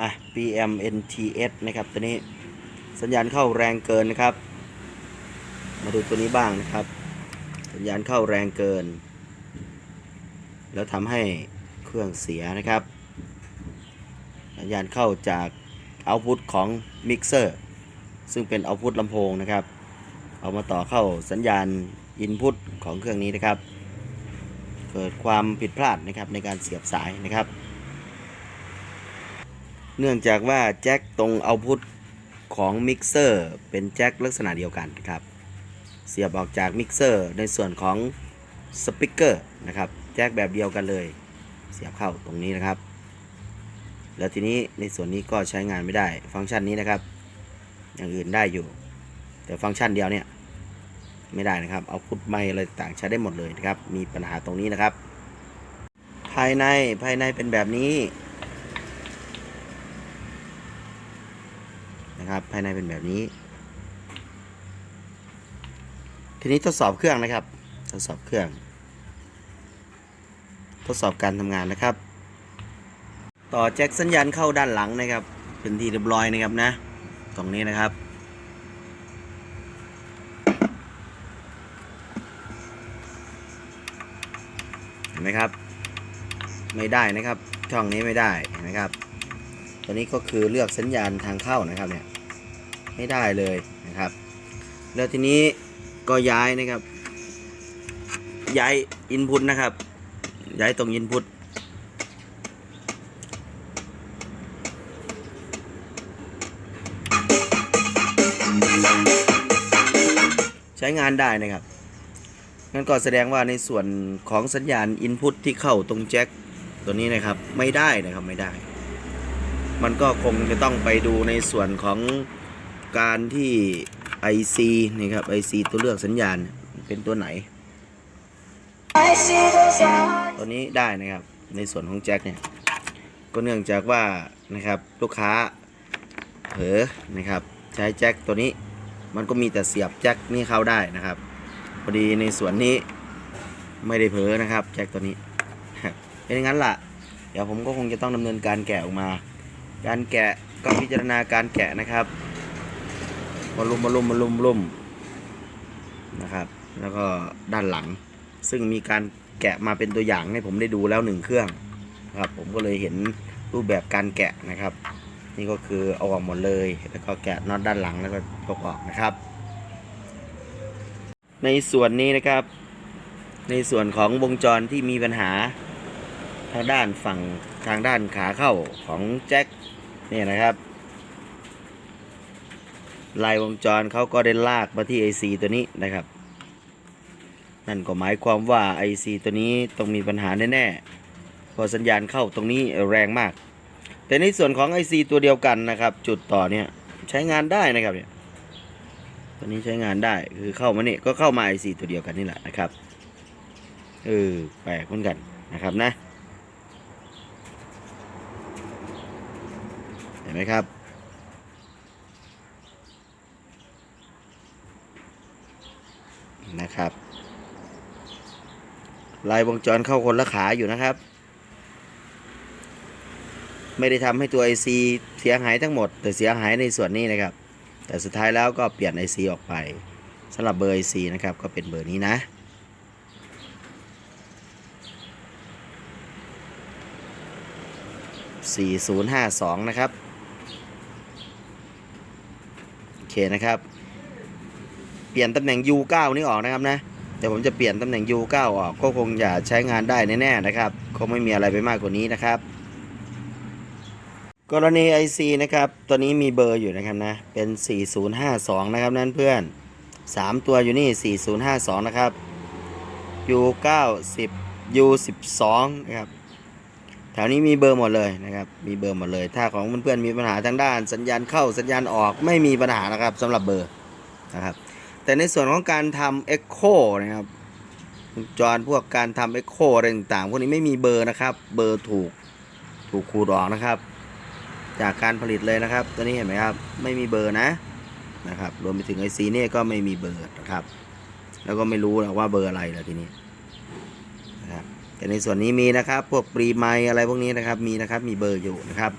อะ PMNTS นะครับตัวนี้สัญญาณเข้าแรงเกินนะครับ มาดูตัวนี้บ้างนะครับ สัญญาณเข้าแรงเกิน แล้วทำให้เครื่องเสียนะครับ สัญญาณเข้าจากเอาพุตของมิกเซอร์ซึ่งเป็นเอาพุตลำโพงนะครับ เอามาต่อเข้าสัญญาณอินพุตของเครื่องนี้นะครับ เกิดความผิดพลาดนะครับในการเสียบสายนะครับ เนื่องจากว่าแจ็คตรงเอาพุตของมิกเซอร์เป็นแจ็คลักษณะเดียวกันครับ เสียบออกจากมิกเซอร์ในส่วนของสปีกเกอร์นะครับแจ็คแบบเดียวกันเลย เสียบเข้าตรงนี้นะครับ แล้วทีนี้ในส่วนนี้ก็ใช้งานไม่ได้ฟังก์ชันนี้นะครับ อย่างอื่นได้อยู่ แต่ฟังก์ชันเดียวเนี่ยไม่ได้นะครับ เอาพุทไม่อะไรต่างใช้ได้หมดเลยนะครับ มีปัญหาตรงนี้นะครับ ภายในภายในเป็นแบบนี้ นะครับ ภายในเป็นแบบนี้ ทีนี้ทดสอบเครื่องนะครับ ทดสอบเครื่อง ทดสอบการทำงานนะครับ ต่อแจ็คสัญญาณเข้าด้านหลังนะครับ เป็นที่เรียบร้อยนะครับนะ ตรงนี้นะครับเห็นไหมครับ ไม่ได้นะครับ ช่องนี้ไม่ได้เห็นะครับตัวนี้ก็คือเลือกสัญญาณทางเข้านะครับเนี่ย ไม่ได้เลยนะครับ แล้วทีนี้ก็ย้ายนะครับ ย้ายอินพุตนะครับ ย้ายตรงอินพุตใช้งานได้นะครับนั่นก็แสดงว่าในส่วนของสัญญาณอินพุตที่เข้าตรงแจ็คตัวนี้นะครับไม่ได้นะครับไม่ได้ มันก็คงจะต้องไปดูในส่วนของ การที่ IC นี่ครับ IC ตัวเลือกสัญญาณเป็นตัวไหน ตัวนี้ได้นะครับในส่วนของแจ็คเนี่ยก็เนื่องจากว่านะครับลูกค้าเผลอนะครับใช้แจ็คตัวนี้มันก็มีแต่เสียบแจ็คนี่เข้าได้นะครับพอดีในส่วนนี้ไม่ได้เผลอนะครับแจ็คตัวนี้เป็นอย่างนั้นล่ะ เดี๋ยวผมก็คงจะต้องดำเนินการแกะออกมา การแกะก็พิจารณาการแกะนะครับ มาลุมมาลุมมาลุมลุมนะครับ แล้วก็ด้านหลัง ซึ่งมีการแกะมาเป็นตัวอย่างให้ผมได้ดูแล้วหนึ่งเครื่องนะครับผมก็เลยเห็นรูปแบบการแกะนะครับ นี่ก็คือเอาออกหมดเลย แล้วก็แกะน็อตด้านหลังแล้วก็ยกออกนะครับ ในส่วนนี้นะครับ ในส่วนของวงจรที่มีปัญหาทางด้านฝั่งทางด้านขาเข้าของแจ็คเนี่ยนะครับ ลายวงจรเขาก็ได้ลากมาที่ IC ตัวนี้นะครับ นั่นก็หมายความว่า IC ตัวนี้ต้องมีปัญหาแน่ๆเพอสัญญาณเข้าตรงนี้แรงมาก แต่ในส่วนของ IC ตัวเดียวกันนะครับ จุดต่อเนี่ยใช้งานได้นะครับเนี่ยตัวนี้ใช้งานได้คือเข้ามาเนี่ยก็เข้ามา IC ตัวเดียวกันนี่แหละนะครับเออแปลกเหมือนกันนะครับนะเห็นไหมครับ นะครับ ลายวงจรเข้าคนละขาอยู่นะครับ ไม่ได้ทำให้ตัว IC เสียหายทั้งหมด แต่เสียหายในส่วนนี้นะครับ แต่สุดท้ายแล้วก็เปลี่ยน IC ออกไปสำหรับเบอร์ IC นะครับ ก็เป็นเบอร์นี้นะ4052 นะครับ โอเคนะครับ เปลี่ยนตำแหน่ง U9 นี่ออกนะครับนะเดี๋ยวผมจะเปลี่ยนตำแหน่ง U9 ออกก็คงจะใช้งานได้แน่ๆนะครับคงไม่มีอะไรไปมากกว่านี้นะครับ กรณี IC นะครับตัวนี้มีเบอร์อยู่นะครับนะเป็น 4052 นะครับนั่นเพื่อน 3 ตัวอยู่นี่ 4052 นะครับ U9 10 U12 นะครับแถวนี้มีเบอร์หมดเลยนะครับ มีเบอร์หมดเลย ถ้าของเพื่อนๆมีปัญหาทางด้าน สัญญาณเข้าสัญญาณออกไม่มีปัญหานะครับสำหรับเบอร์นะครับ แต่ในส่วนของการทำ Echo นะครับวงจรพวกการทำ Echo อะไรต่างๆพวกนี้ไม่มีเบอร์นะครับ เบอร์ถูกถูกขูดออกนะครับ จากการผลิตเลยนะครับ ตัวนี้เห็นไหมครับ ไม่มีเบอร์นะนะครับ รวมไปถึง IC เนี่ยก็ไม่มีเบอร์นะครับ แล้วก็ไม่รู้หรอกว่าเบอร์อะไรแล้วทีนี้นะครับแต่ในส่วนนี้มีนะครับ พวกปรีไมอะไรพวกนี้นะครับมีนะครับมีเบอร์อยู่นะครับ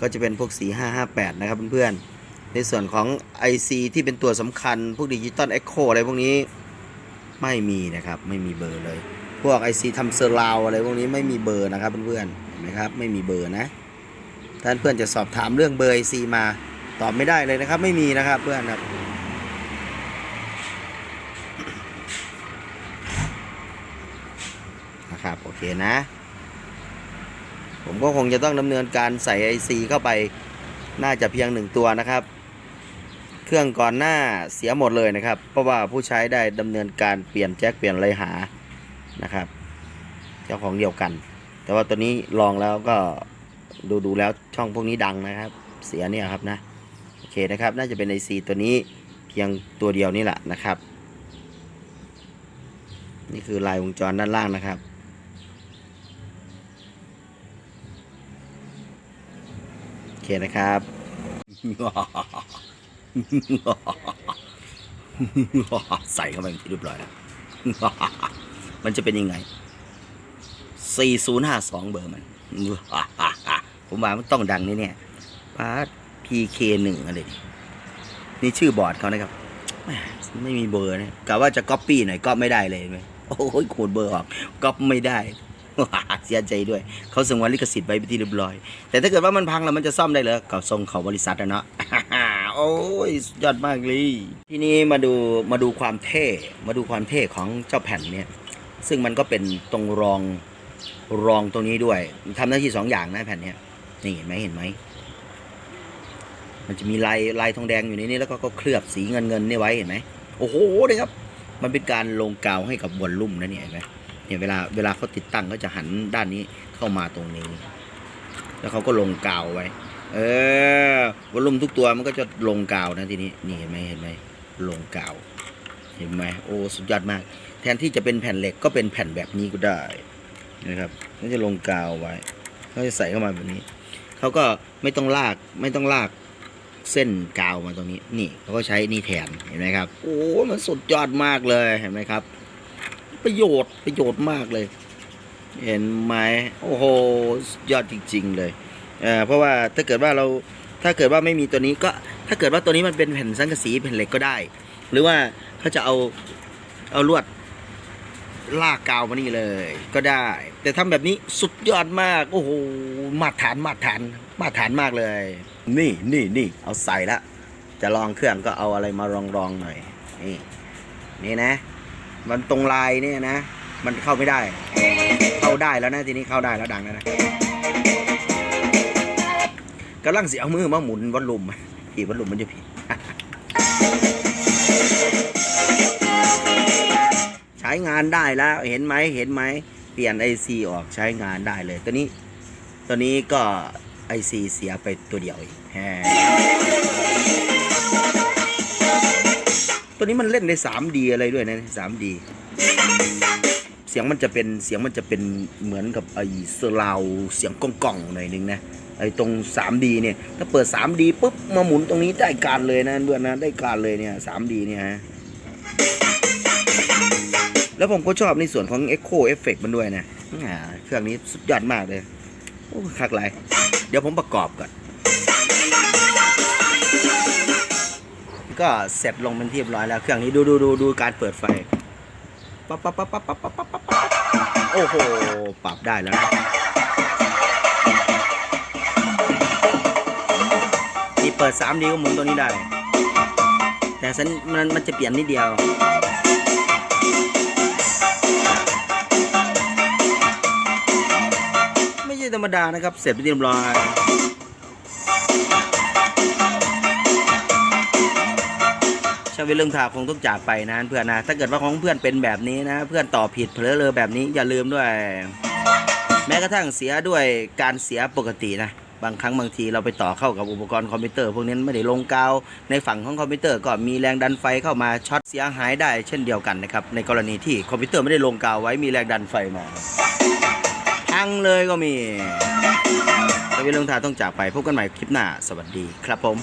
ก็จะเป็นพวกสี558 นะครับเพื่อนๆ ในส่วนของ IC ที่เป็นตัวสำคัญ พวกดิจิตอลเอ็กโคอะไรพวกนี้ไม่มีนะครับไม่มีเบอร์เลย พวก IC ทำเซอร์ราวอะไรพวกนี้ไม่มีเบอร์นะครับเพื่อนๆเห็นไหมครับไม่มีเบอร์นะท่านเพื่อนจะสอบถามเรื่องเบอร์ IC มาตอบไม่ได้เลยนะครับ ไม่มีนะครับเพื่อนครับนะครับโอเคนะ ผมก็คงจะต้องดำเนินการใส่ IC เข้าไปน่าจะเพียงหนึ่งตัวนะครับ เครื่องก่อนหน้าเสียหมดเลยนะครับ เพราะว่าผู้ใช้ได้ดำเนินการเปลี่ยนแจ็คเปลี่ยนไรหานะครับ เจ้าของเดียวกัน แต่ว่าตัวนี้ลองแล้วก็ดูดูแล้วช่องพวกนี้ดังนะครับ เสียเนี่ยครับนะโอเคนะครับ น่าจะเป็น IC ตัวนี้เพียงตัวเดียวนี่แหละนะครับ นี่คือลายวงจรด้านล่างนะครับโอเคนะครับ ใส่เข้าไปเป็นที่เรียบร้อยแล้ว มันจะเป็นยังไง 4052 เบอร์มัน ผมว่ามันต้องดังนี่เนี่ยพาร์ท PK1 อะไรดินี่ชื่อบอร์ดเขานะครับ ไม่มีเบอร์นะกะว่าจะก๊อปปี้หน่อยก็ไม่ได้เลยไหมโอ้ยขูดเบอร์ออกก๊อปไม่ได้เสียใจด้วย เขาส่งวันลิขสิทธิ์ไปเป็นที่เรียบร้อย แต่ถ้าเกิดว่ามันพังแล้วมันจะซ่อมได้เหรอก็ส่งเขาบริษัทอะเนาะ โอ้ยยอดมากเลย ทีนี้มาดูมาดูความเท่ มาดูความเท่ของเจ้าแผ่นเนี่ย ซึ่งมันก็เป็นตรงรองรองตรงนี้ด้วยทำหน้าที่สองอย่างนะแผ่นเนี้ยนี่เห็นไหมเห็นไหมมันจะมีลายลายทองแดงอยู่ในนี้แล้วก็ก็เคลือบสีเงินเงินนี่ไว้เห็นไหมโอ้โหเลยครับ มันเป็นการลงกาวให้กับวอลลุ่มนะเนี่ยเห็นไหมเนี่ยเวลาเวลาเขาติดตั้งก็จะหันด้านนี้เข้ามาตรงนี้ แล้วเขาก็ลงกาวไว้ เออวอลลุ่มทุกตัวมันก็จะลงกาวนะทีนี้นี่เห็นไหมเห็นไหมลงกาว เห็นไหมโอ้สุดยอดมาก แทนที่จะเป็นแผ่นเหล็กก็เป็นแผ่นแบบนี้ก็ได้นะครับก็จะลงกาวไว้เขาจะใส่เข้ามาแบบนี้เขาก็ไม่ต้องลากไม่ต้องลากเส้นกาวมาตรงนี้ นี่เขาก็ใช้นี่แทนเห็นไหมครับ โอ้มันสุดยอดมากเลยเห็นไหมครับ ประโยชน์ประโยชน์มากเลย เห็นไหมโอ้โหสุดยอดจริง ๆ เลย เอ่อเพราะว่าถ้าเกิดว่าเราถ้าเกิดว่าไม่มีตัวนี้ก็ถ้าเกิดว่าตัวนี้มันเป็นแผ่นสังกะสีแผ่นเหล็กก็ได้ หรือว่าเขาจะเอาเอาลวดลากกาวมานี่เลยก็ได้ แต่ทำแบบนี้สุดยอดมาก โอ้โหมาตรฐานมาตรฐานมาตรฐานมากเลย นี่นี่นี่เอาใส่ละจะลองเครื่องก็เอาอะไรมารองรองหน่อยนี่นี่นะ มันตรงลายเนี่ยนะ มันเข้าไม่ได้ เข้าได้แล้วนะทีนี้เข้าได้แล้วดังแล้วนะ กำลังเสียเอามือมาหมุนวัดลุมผีวัดลุมมันจะผิดใช้งานได้แล้ว เห็นไหมเห็นไหมเปลี่ยน IC ออกใช้งานได้เลย ตัวนี้ตัวนี้ก็ IC เสียไปตัวเดียวเองแฮตัวนี้มันเล่นใน 3D อะไรด้วยนะ 3D เสียงมันจะเป็นเสียงมันจะเป็นเหมือนกับไอ้เซอร์ราวเสียงก้องๆหน่อยนึงนะ ไอ้ตรง 3D เนี่ยถ้าเปิด 3D ปุ๊บมาหมุนตรงนี้ได้การเลยนะเพื่อนนะได้การเลยเนี่ย 3D เนี่ยฮะแล้วผมก็ชอบในส่วนของ Echo Effect มันด้วยนะเครื่องนี้สุดยอดมากเลย โอ้คักไรเดี๋ยวผมประกอบก่อน ก็เสร็จลงเป็นที่เรียบร้อยแล้ว เครื่องนี้ดูดูดูดูการเปิดไฟปั๊บปั๊บปั๊บปั๊บปั๊บปั๊บปั๊บโอ้โห ปรับได้แล้วนะ เปิด 3D ก็หมุนตัวนี้ได้ แต่สันมันมันจะเปลี่ยนนิดเดียวไม่ใช่ธรรมดานะครับ เสร็จไปเรียบร้อย ชาวิลเรื่องทาคงต้องจากไปนะเพื่อนนะ ถ้าเกิดว่าของเพื่อนเป็นแบบนี้นะ เพื่อนตอบผิดเผลอเลยแบบนี้อย่าลืมด้วย แม้กระทั่งเสียด้วยการเสียปกตินะ บางครั้งบางทีเราไปต่อเข้ากับอุปกรณ์คอมพิวเตอร์พวกนี้ไม่ได้ลงกาว ในฝั่งของคอมพิวเตอร์ก็มีแรงดันไฟเข้ามาช็อตเสียหายได้เช่นเดียวกันนะครับในกรณีที่คอมพิวเตอร์ไม่ได้ลงกาวไว้มีแรงดันไฟมาพังเลยก็มีชาวิลเรื่องทาต้องจากไปพบกันใหม่คลิปหน้าสวัสดีครับผม